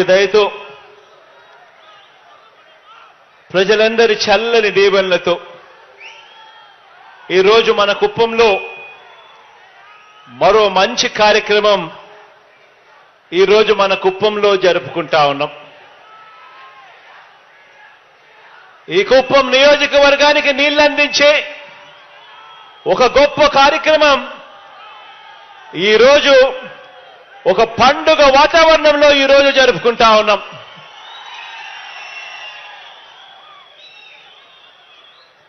దేవుడి దయతో ప్రజలందరి చల్లని దీవెనలతో ఈరోజు మన కుప్పంలో మరో మంచి కార్యక్రమం ఈరోజు మన కుప్పంలో జరుపుకుంటా ఉన్నాం. ఈ కుప్పం నియోజకవర్గానికి నీళ్ళందించే అందించే ఒక గొప్ప కార్యక్రమం ఈరోజు ఒక పండుగ వాతావరణంలో ఈరోజు జరుపుకుంటా ఉన్నాం.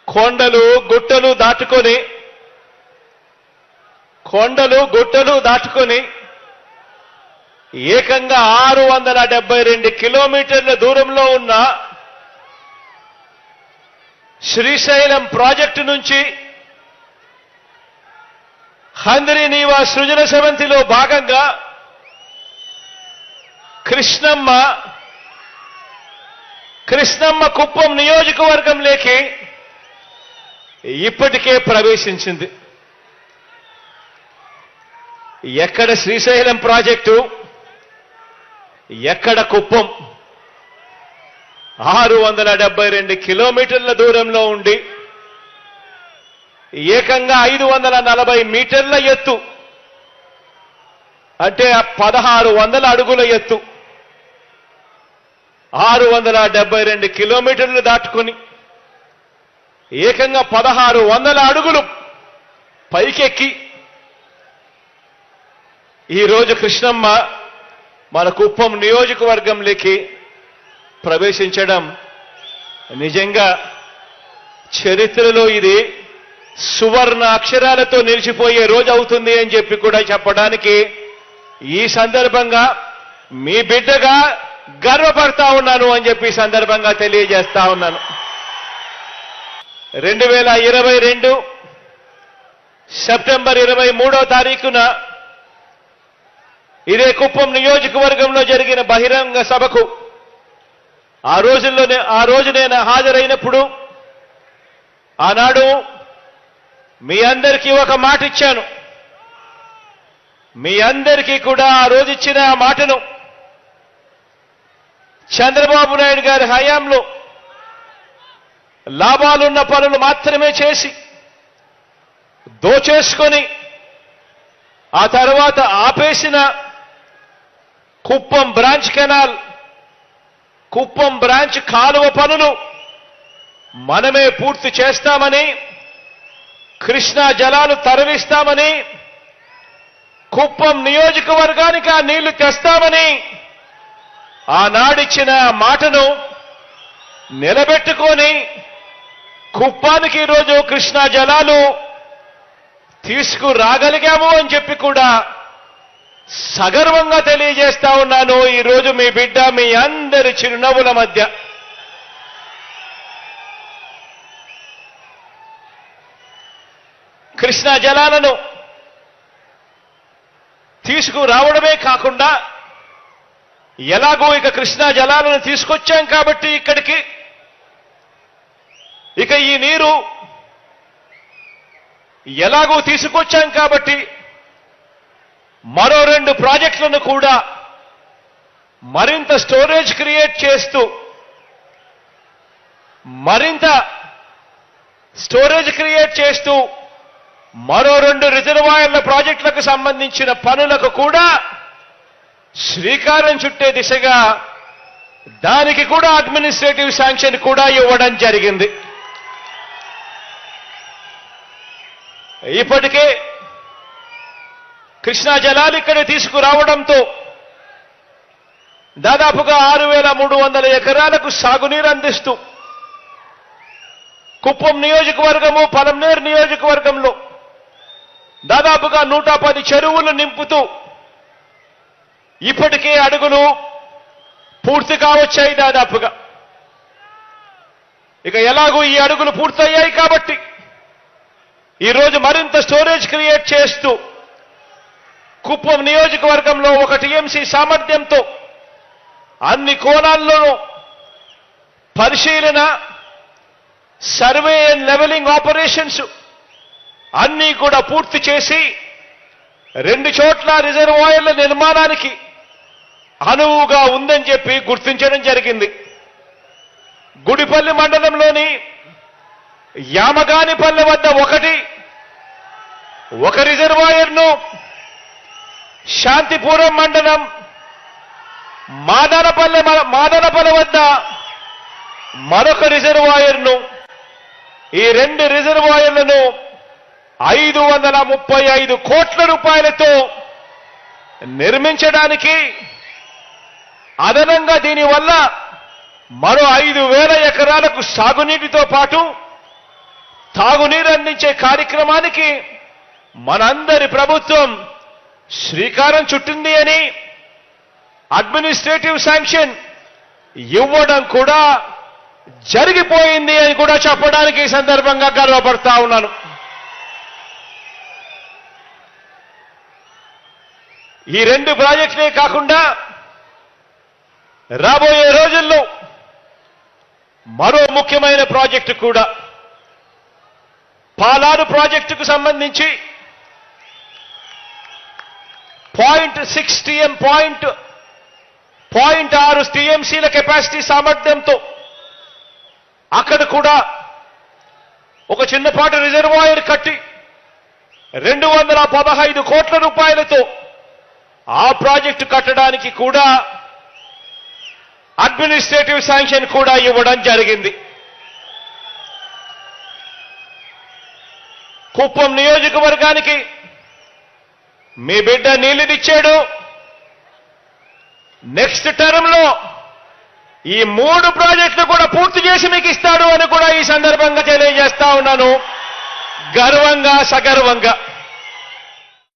కొండలు గుట్టలు దాటుకొని కొండలు గుట్టలు దాటుకొని ఏకంగా ఆరు వందల డెబ్బై రెండు కిలోమీటర్ల దూరంలో ఉన్న శ్రీశైలం ప్రాజెక్టు నుంచి హంద్రి నీవా సృజన సమంతిలో భాగంగా కృష్ణమ్మ కృష్ణమ్మ కుప్పం నియోజకవర్గంలోకి ఇప్పటికే ప్రవేశించింది. ఎక్కడ శ్రీశైలం ప్రాజెక్టు ఎక్కడ కుప్పం ఆరు వందల డెబ్బై రెండు కిలోమీటర్ల దూరంలో ఉండి ఏకంగా ఐదు వందల నలభై మీటర్ల ఎత్తు అంటే పదహారు వందల అడుగుల ఎత్తు. ఆరు వందల డెబ్బై రెండు కిలోమీటర్లు దాటుకుని ఏకంగా పదహారు వందల అడుగులు పైకెక్కి ఈరోజు కృష్ణమ్మ మన కుప్పం నియోజకవర్గంలోకి ప్రవేశించడం నిజంగా చరిత్రలో ఇది సువర్ణ అక్షరాలతో నిలిచిపోయే రోజు అవుతుంది అని చెప్పి కూడా చెప్పడానికి ఈ సందర్భంగా మీ బిడ్డగా గర్వపడతా ఉన్నాను అని చెప్పి సందర్భంగా తెలియజేస్తా ఉన్నాను. రెండు వేల ఇరవై రెండు సెప్టెంబర్ ఇరవై మూడో తారీఖున ఇదే కుప్పం నియోజకవర్గంలో జరిగిన బహిరంగ సభకు ఆ రోజుల్లోనే ఆ రోజు నేను హాజరైనప్పుడు ఆనాడు మీ అందరికీ ఒక మాట ఇచ్చాను మీ అందరికీ కూడా ఆ రోజు ఇచ్చిన ఆ మాటను చంద్రబాబు నాయుడు గారి హయాంలో లాభాలున్న పనులు మాత్రమే చేసి దోచేసుకొని ఆ తర్వాత ఆపేసిన Kuppam branch canal Kuppam branch కాలువ పనులు మనమే పూర్తి చేస్తామని కృష్ణా జలాలు తరలిస్తామని కుప్పం నియోజకవర్గానికి ఆ నీళ్ళు తెస్తామని ఆనాడిచ్చిన మాటను నిలబెట్టుకొని కుప్పానికి ఈరోజు కృష్ణా జలాలు తీసుకురాగలిగాము అని చెప్పి కూడా సగర్వంగా తెలియజేస్తా ఉన్నాను ఈరోజు మీ బిడ్డ మీ అందరి చిరునవ్వుల మధ్య. కృష్ణా జలాలను తీసుకురావడమే కాకుండా ఎలాగో ఇక కృష్ణా జలాలను తీసుకొచ్చాం కాబట్టి ఇక్కడికి. ఇక ఈ నీరు ఎలాగో తీసుకొచ్చాం కాబట్టి మరో రెండు ప్రాజెక్టులను కూడా మరింత స్టోరేజ్ క్రియేట్ చేస్తూ మరింత స్టోరేజ్ క్రియేట్ చేస్తూ మరో రెండు రిజర్వాయర్ల ప్రాజెక్టులకు సంబంధించిన పనులకు కూడా శ్రీకారం చుట్టే దిశగా దానికి కూడా అడ్మినిస్ట్రేటివ్ శాంక్షన్ కూడా ఇవ్వడం జరిగింది. ఇప్పటికే కృష్ణా జలాలు ఇక్కడ తీసుకురావడంతో దాదాపుగా ఆరు వేల మూడు వందల ఎకరాలకు సాగునీరు అందిస్తూ కుప్పం నియోజకవర్గము పలంనేరు నియోజకవర్గంలో దాదాపుగా నూట పది చెరువులు నింపుతూ ఇప్పటికే అడుగులు పూర్తి కావచ్చాయి దాదాపుగా. ఇక ఎలాగూ ఈ అడుగులు పూర్తయ్యాయి కాబట్టి ఈరోజు మరింత స్టోరేజ్ క్రియేట్ చేస్తూ కుప్పం నియోజకవర్గంలో ఒక టీఎంసీ సామర్థ్యంతో అన్ని కోణాల్లోనూ పరిశీలన సర్వే అండ్ లెవెలింగ్ ఆపరేషన్స్ అన్నీ కూడా పూర్తి చేసి రెండు చోట్ల రిజర్వాయర్ల నిర్మాణానికి అనువుగా ఉందని చెప్పి గుర్తించడం జరిగింది. గుడిపల్లి మండలంలోని యామగానిపల్లె వద్ద ఒకటి ఒక రిజర్వాయర్ను శాంతిపురం మండలం మాదనపల్లె మాదనపల్లె వద్ద మరొక రిజర్వాయర్ను ఈ రెండు రిజర్వాయర్లను ఐదు వందల ముప్పై ఐదు కోట్ల రూపాయలతో నిర్మించడానికి అదనంగా దీనివల్ల మరో ఐదు వేల ఎకరాలకు సాగునీటితో పాటు తాగునీరు అందించే కార్యక్రమానికి మనందరి ప్రభుత్వం శ్రీకారం చుట్టింది అని అడ్మినిస్ట్రేటివ్ శాంక్షన్ ఇవ్వడం కూడా జరిగిపోయింది అని కూడా చెప్పడానికి ఈ సందర్భంగా గర్వపడతా ఉన్నాను. ఈ రెండు ప్రాజెక్టులే కాకుండా రాబోయే రోజుల్లో మరో ముఖ్యమైన ప్రాజెక్టు కూడా పాలారు ప్రాజెక్టుకు సంబంధించి point six TM point point ఆరు టీఎంసీల కెపాసిటీ సామర్థ్యంతో అక్కడ కూడా ఒక చిన్నపాటి రిజర్వాయర్ కట్టి రెండు వందల పదహైదు కోట్ల రూపాయలతో ఆ ప్రాజెక్టు కట్టడానికి కూడా అడ్మినిస్ట్రేటివ్ శాంక్షన్ కూడా ఇవ్వడం జరిగింది. కుప్పం నియోజకవర్గానికి మీ బిడ్డ నీళ్ళనిచ్చాడు. నెక్స్ట్ టర్మ్లో ఈ మూడు ప్రాజెక్టులు కూడా పూర్తి చేసి మీకు ఇస్తాడు అని కూడా ఈ సందర్భంగా తెలియజేస్తా ఉన్నాను. గర్వంగా సగర్వంగా.